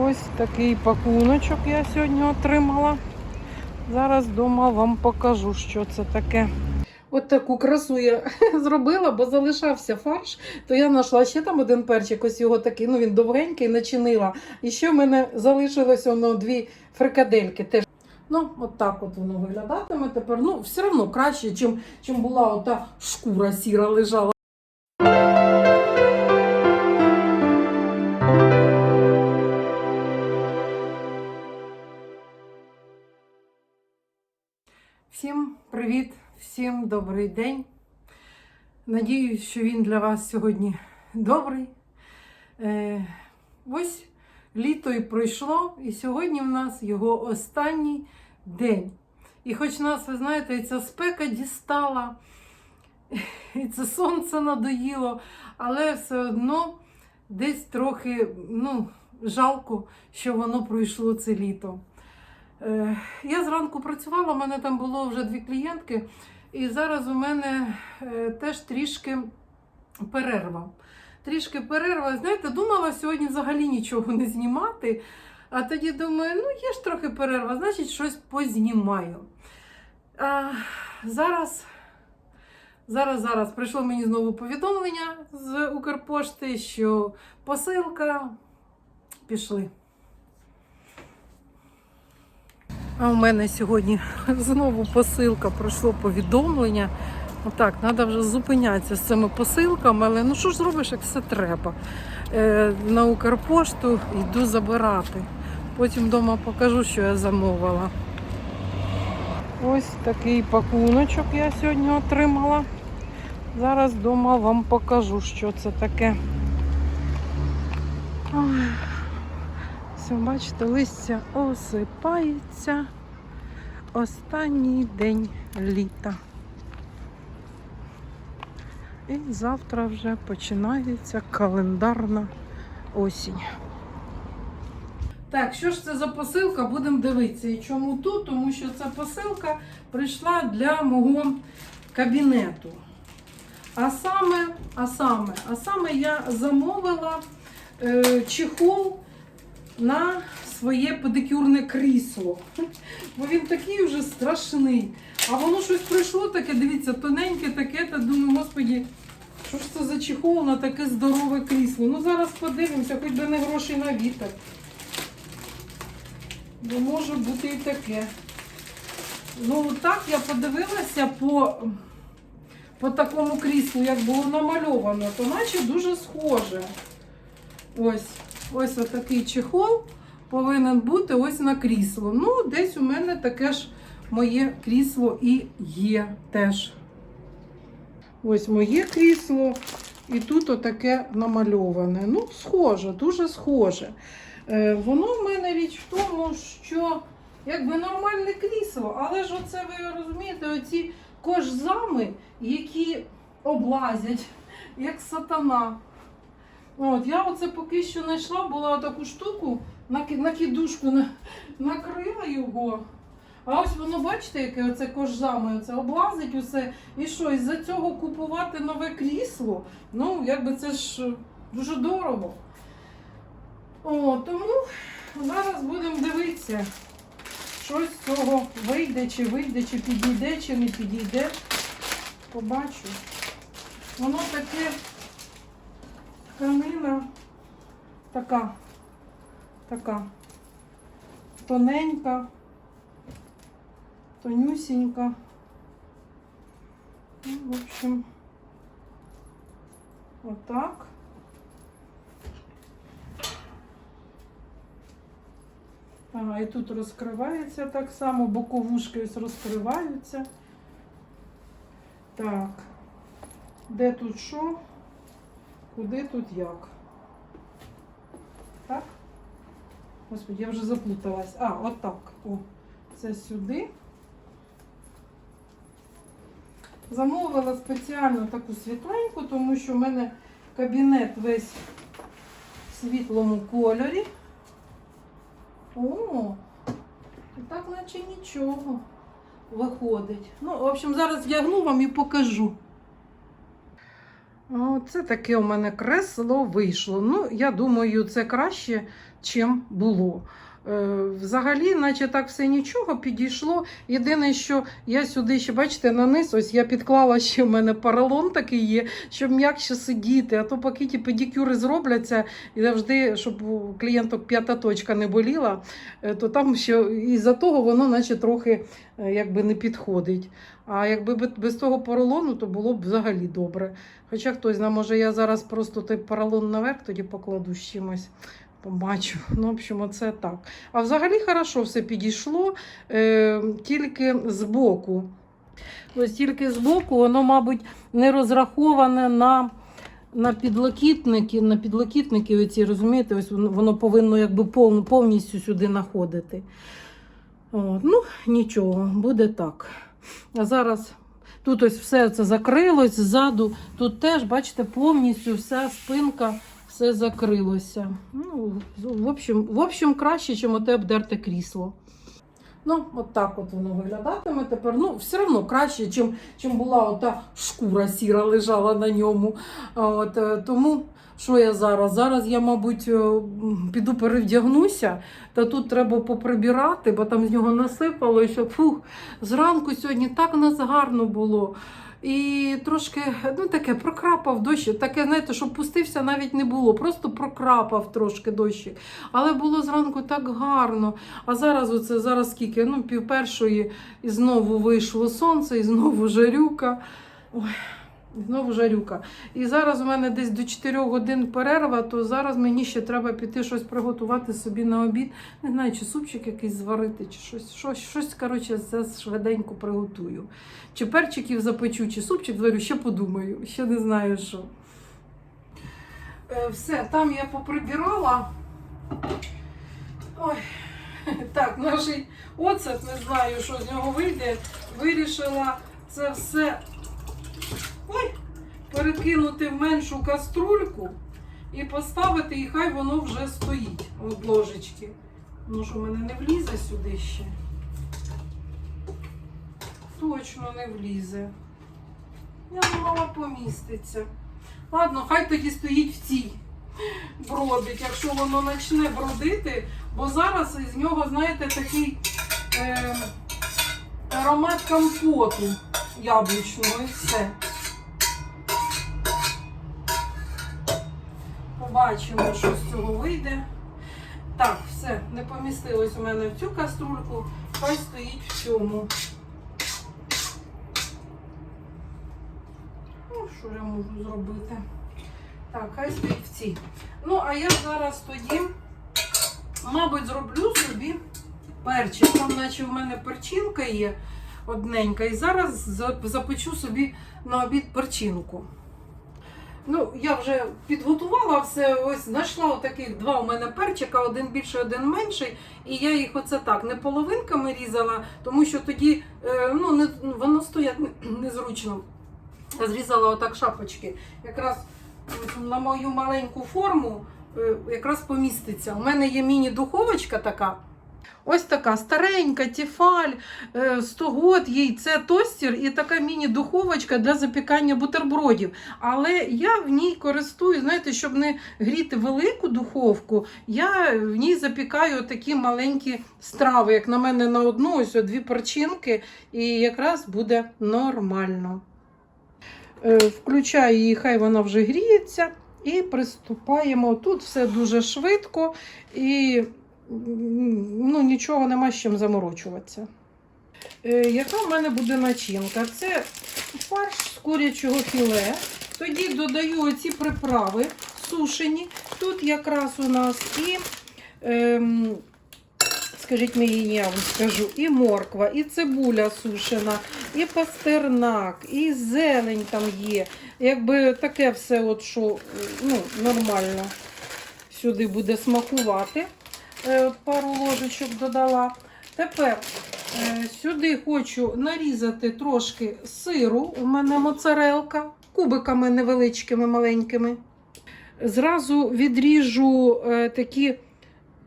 Ось такий пакуночок я сьогодні отримала. Зараз вдома вам покажу, що це таке. От таку красу я зробила, бо залишався фарш, то я знайшла ще там один перчик, ось його такий, ну він довгенький, начинила. І ще в мене залишилось воно дві фрикадельки. Теж. Ну, от так от воно виглядатиме тепер. Ну, все одно краще, чим, чим була ота шкура сіра лежала. Всім привіт, всім добрий день. Надіюсь, що він для вас сьогодні добрий. Е, ось літо і пройшло, і сьогодні в нас його останній день. І хоч нас, ви знаєте, і ця спека дістала, і це сонце надоїло, але все одно десь трохи ну, жалко, що воно пройшло це літо. Е, Я зранку працювала, у мене там було вже дві клієнтки, і зараз у мене е, теж трішки перерва. Трішки перерва. Знаєте, думала сьогодні взагалі нічого не знімати. А тоді думаю, ну є ж трохи перерва, значить щось познімаю. А, зараз, зараз, зараз прийшло мені знову повідомлення з Укрпошти, що посилка пішли. А у мене сьогодні знову посилка, пройшло повідомлення. Отак, треба вже зупинятися з цими посилками, але ну що ж зробиш, як все треба. Е, на Укрпошту йду забирати. Потім вдома покажу, що я замовила. Ось такий пакуночок я сьогодні отримала. Зараз вдома вам покажу, що це таке. Ой. Все, бачите, листя осипається. Останній день літа. І завтра вже починається календарна осінь. Так, що ж це за посилка? Будемо дивитися. І чому тут? Тому що ця посилка прийшла для мого кабінету. А саме, а саме, а саме я замовила е, чехол на своє педикюрне крісло. Бо він такий вже страшний. А воно щось прийшло таке, дивіться, тоненьке таке, та думаю, господі, що ж це за чехол на таке здорове крісло? Ну зараз подивимося, хоч би не грошей на вітер. Бо може бути і таке. Ну так я подивилася по, по такому кріслу, як було намальовано, то наче дуже схоже. Ось. Ось отакий чехол повинен бути ось на крісло. Ну, десь у мене таке ж моє крісло і є теж. Ось моє крісло, і тут отаке намальоване. Ну, схоже, дуже схоже. Е, воно в мене річ в тому, що якби нормальне крісло, але ж оце ви розумієте, оці кожзами, які облазять, як сатана. От, я оце поки що знайшла, була таку штуку, наки- накидушку на, накрила його. А ось воно, бачите, яке оце кожзами, оце облазить усе. І що, із-за цього купувати нове крісло? Ну, якби це ж дуже дорого. О, тому зараз будемо дивитися, що з цього вийде, чи вийде, чи підійде, чи не підійде. Побачу. Воно таке тканина така, така тоненька, тонюсінька. Ну, в общем, отак. Ага, і тут розкривається так само, боковушки ось розкриваються. Так, де тут що? Куди тут як? Так? Господи, я вже заплуталась. А, отак. О, це сюди. Замовила спеціально таку світленьку, тому що в мене кабінет весь в світлому кольорі. О, і так наче нічого виходить. Ну, в общем, зараз вдягну вам і покажу. Оце таке у мене кресло вийшло. Ну, я думаю, це краще, чим було. Е, Взагалі, наче так все нічого підійшло. Єдине, що я сюди ще, бачите, на низ, ось я підклала ще в мене поролон такий є, щоб м'якше сидіти. А то поки ті педикюри зробляться, і завжди, щоб у клієнток п'ята точка не боліла, е, то там ще із-за того воно наче трохи е, якби не підходить. А якби без того поролону, то було б взагалі добре. Хоча хтось знає, може я зараз просто той поролон наверх тоді покладу з чимось. Побачу. Ну, в общем, оце так. А взагалі хорошо все підійшло, е, тільки збоку. Ось тільки збоку, воно, мабуть, не розраховане на, на підлокітники, на підлокітники оці, розумієте, ось воно, повинно якби пов- повністю сюди находити. Ну, нічого, буде так. А зараз тут ось все це закрилось ззаду. Тут теж, бачите, повністю вся спинка все закрилося. Ну, в общем, в общем краще, ніж оте обдерте крісло. Ну, от так от воно виглядатиме тепер. Ну, все одно краще, чим, чим була ота шкура сіра лежала на ньому. От, е, тому що я зараз? Зараз я, мабуть, е, піду перевдягнуся, та тут треба поприбирати, бо там з нього насипало, і що фух, зранку сьогодні так нас гарно було. І трошки, ну таке, прокрапав дощ. Таке, знаєте, щоб пустився навіть не було. Просто прокрапав трошки дощик. Але було зранку так гарно. А зараз оце зараз скільки? Ну, пів першої, і знову вийшло сонце, і знову жарюка. Ой, знову жарюка. І зараз у мене десь до 4 годин перерва, то зараз мені ще треба піти щось приготувати собі на обід. Не знаю, чи супчик якийсь зварити, чи щось, щось, щось коротше, швиденько приготую. Чи перчиків запечу, чи супчик зварю, ще подумаю, ще не знаю що. Е, все, там я поприбирала. Ой, так, наш оцет, не знаю, що з нього вийде. Вирішила це все перекинути в меншу каструльку і поставити, і хай воно вже стоїть. От ложечки. Ну що, в мене не влізе сюди ще. Точно не влізе. Я думала, поміститься. Ладно, хай тоді стоїть в цій бродить, якщо воно почне бродити, бо зараз із нього, знаєте, такий е, аромат компоту яблучного і все. Побачимо, що з цього вийде. Так, все, не помістилось у мене в цю каструльку, хай стоїть в цьому. Ну, що я можу зробити? Так, хай стоїть в цій. Ну, а я зараз тоді, мабуть, зроблю собі перчик. Там, наче в мене перчинка є одненька. І зараз запечу собі на обід перчинку. Ну, я вже підготувала все, ось знайшла отаких два у мене перчика, один більший, один менший. І я їх оце так не половинками різала, тому що тоді е, ну, не, воно стоять незручно. Зрізала отак шапочки. Якраз на мою маленьку форму е, якраз поміститься. У мене є міні-духовочка така. Ось така старенька, тефаль, е, 100 год їй це тостер і така міні-духовочка для запікання бутербродів. Але я в ній користую, знаєте, щоб не гріти велику духовку, я в ній запікаю такі маленькі страви, як на мене на одну, ось дві перчинки, і якраз буде нормально. Е, Включаю її, хай вона вже гріється, і приступаємо. Тут все дуже швидко і ну, нічого нема з чим заморочуватися. Е, Яка в мене буде начинка? Це фарш з курячого філе. Тоді додаю оці приправи сушені. Тут якраз у нас і, ем, скажіть мені, я вам скажу, і морква, і цибуля сушена, і пастернак, і зелень там є. Якби таке все, от, що ну, нормально сюди буде смакувати. Е, Пару ложечок додала. Тепер е, сюди хочу нарізати трошки сиру. У мене моцарелка, кубиками невеличкими, маленькими. Зразу відріжу е, такі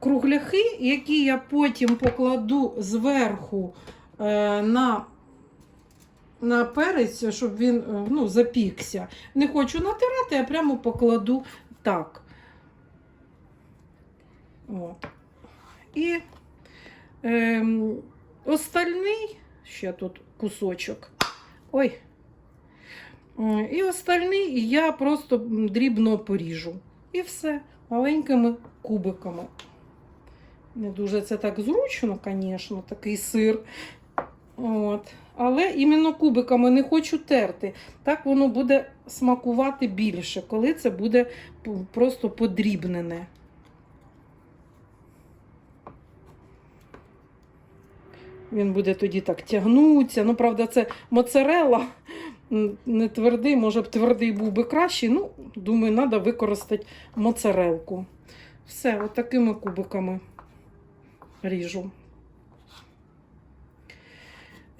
кругляхи, які я потім покладу зверху на на перець, щоб він ну, запікся. Не хочу натирати, а прямо покладу так. От. І ем, остальний, ще тут кусочок. Ой. І остальний я просто дрібно поріжу. І все, маленькими кубиками. Не дуже це так зручно, звісно, такий сир. От. Але іменно кубиками не хочу терти. Так воно буде смакувати більше, коли це буде просто подрібнене. Він буде тоді так тягнутися. Ну, правда, це моцарелла не твердий, може б твердий був би кращий. Ну, думаю, треба використати моцарелку. Все, отакими кубиками ріжу.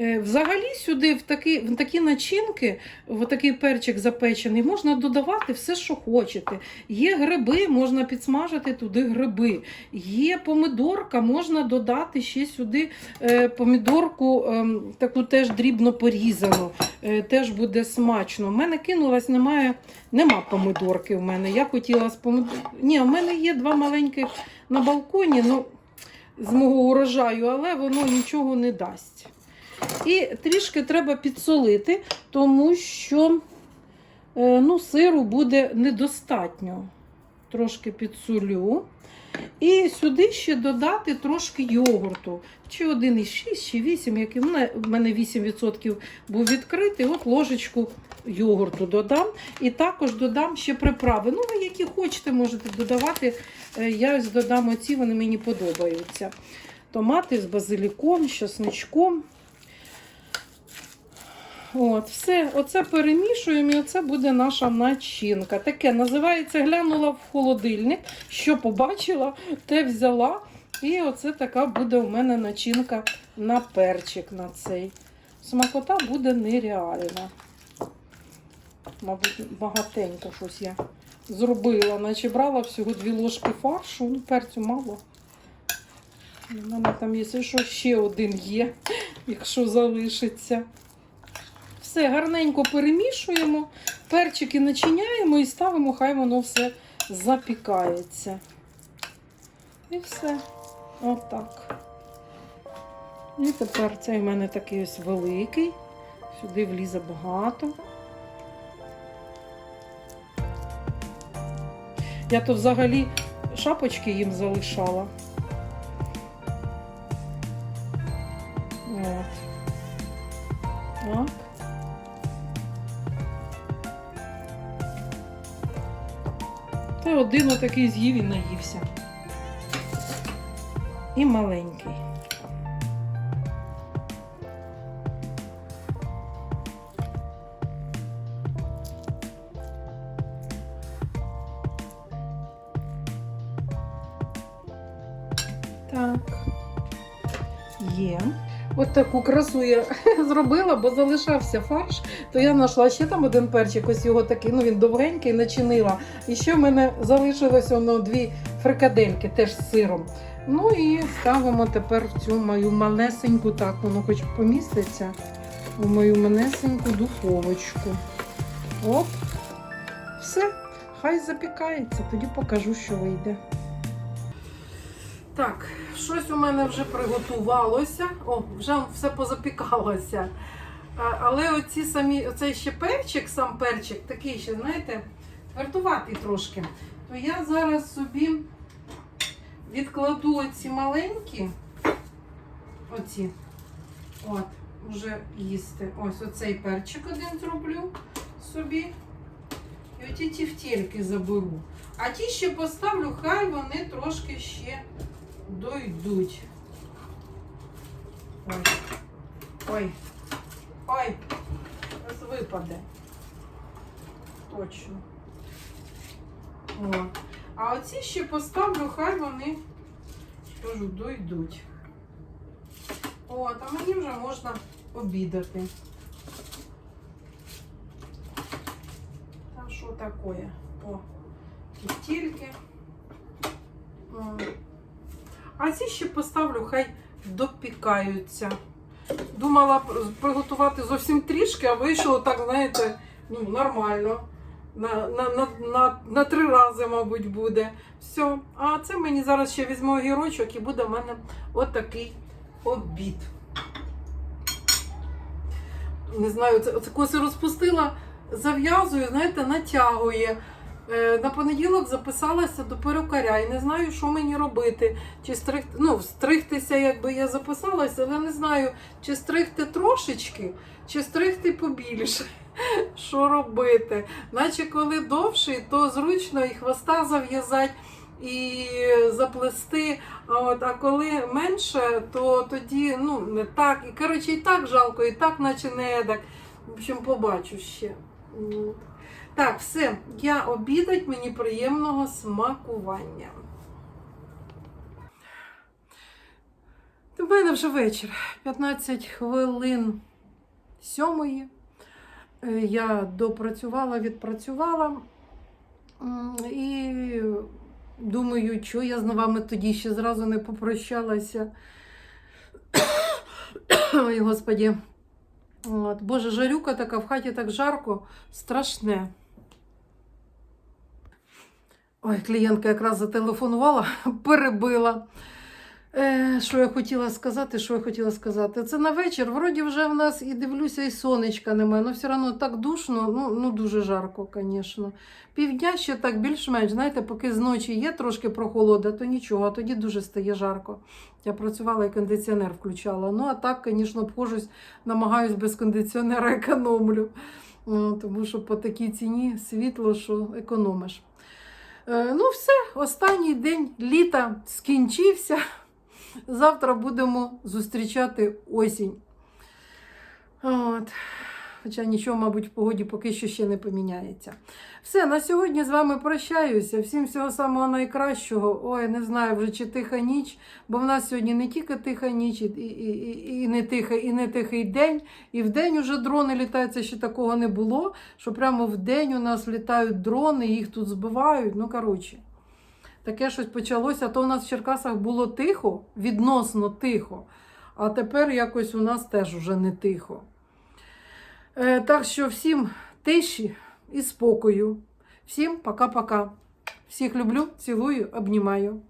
Е, Взагалі сюди в такі, в такі начинки, в такий перчик запечений, можна додавати все, що хочете. Є гриби, можна підсмажити туди гриби. Є помидорка, можна додати ще сюди е, помідорку, ем, таку теж дрібно порізану. Е, теж буде смачно. У мене кинулась, немає, нема помидорки в мене. Я хотіла з помидор... Ні, в мене є два маленьких на балконі, ну, з мого урожаю, але воно нічого не дасть. І трішки треба підсолити, тому що е, ну, сиру буде недостатньо. Трошки підсолю. І сюди ще додати трошки йогурту. Чи 1,6, чи 8, який в мене- 8% був відкритий. От ложечку йогурту додам. І також додам ще приправи. Ну, ви які хочете, можете додавати. Е, Я додам оці, вони мені подобаються. Томати з базиліком, з чесничком. От, все, оце перемішуємо, і оце буде наша начинка. Таке називається глянула в холодильник, що побачила, те взяла. І оце така буде у мене начинка на перчик на цей. Смакота буде нереальна. Мабуть, багатенько щось я зробила, наче брала всього дві ложки фаршу, ну перцю мало. У мене там, якщо що, ще один є, якщо залишиться. Все гарненько перемішуємо, перчики начиняємо і ставимо, хай воно все запікається. І все. Отак. І тепер цей в мене такий ось великий. Сюди влізе багато. Я то взагалі шапочки їм залишала. От. Так. Один отакий з'їв і наївся. І маленький. Так. Є. От таку красу я зробила, бо залишався фарш, то я знайшла ще там один перчик, ось його такий, ну він довгенький, начинила. І ще в мене залишилось воно дві фрикадельки, теж з сиром. Ну і ставимо тепер в цю мою малесеньку, так воно хоч поміститься, в мою малесеньку духовочку. Оп. Все, хай запікається, тоді покажу, що вийде. Так, щось у мене вже приготувалося. О, вже все позапікалося. Але оці самі, оцей ще перчик, сам перчик, такий ще, знаєте, твердуватий трошки. То я зараз собі відкладу оці маленькі, оці, от, вже їсти. Ось оцей перчик один зроблю собі. І оті тівтєльки заберу. А ті ще поставлю, хай вони трошки ще дойдуть. Ой. Ой. Ой. Ось випаде. Точно. О. А оці ще поставлю, хай вони кажу, дойдуть. От, а мені вже можна обідати. Та що таке? О, тільки. А ці ще поставлю, хай допікаються. Думала приготувати зовсім трішки, а вийшло так, знаєте, ну, нормально. На, на, на, на, на три рази, мабуть, буде. Все. А це мені зараз ще візьму огірочок і буде в мене отакий обід. Не знаю, це, коси розпустила, зав'язую, знаєте, натягує. Е, На понеділок записалася до перукаря і не знаю, що мені робити. Чи стриг... ну, стригтися, якби я записалася, але не знаю, чи стригти трошечки, чи стригти побільше. Що робити? Наче коли довший, то зручно і хвоста зав'язати, і заплести. А, от, а коли менше, то тоді ну, не так. І коротше, і так жалко, і так, наче не едак. В общем, побачу ще. Так, все, я обідать, мені приємного смакування. У мене вже вечір. 15 хвилин сьомої. Е, Я допрацювала, відпрацювала. І думаю, що я з вами тоді ще зразу не попрощалася. Ой, господі. От. Боже, жарюка така, в хаті так жарко, страшне. Ой, клієнтка якраз зателефонувала, перебила. Е, що я хотіла сказати, що я хотіла сказати? Це на вечір. Вроді вже в нас і дивлюся, і сонечка немає. Ну, все одно так душно, ну, ну дуже жарко, звісно. Півдня ще так більш-менш, знаєте, поки з ночі є трошки прохолода, то нічого, а тоді дуже стає жарко. Я працювала і кондиціонер включала. Ну, а так, звісно, обхожусь, намагаюсь без кондиціонера економлю. О, Тому що по такій ціні світло, що економиш. Е, ну, все, останній день літа скінчився. Завтра будемо зустрічати осінь. От. Хоча нічого, мабуть, в погоді поки що ще не поміняється. Все, на сьогодні з вами прощаюся. Всім всього самого найкращого. Ой, не знаю вже чи тиха ніч, бо в нас сьогодні не тільки тиха ніч, і, і, і, і не тиха, і не тихий день. І в день уже дрони літають, це ще такого не було. Що прямо в день у нас літають дрони, їх тут збивають. Ну, коротше. Таке щось почалося, то у нас в Черкасах було тихо, відносно тихо, а тепер якось у нас теж уже не тихо. Е, так що всім тиші і спокою. Всім пока-пока. Всіх люблю, цілую, обнімаю.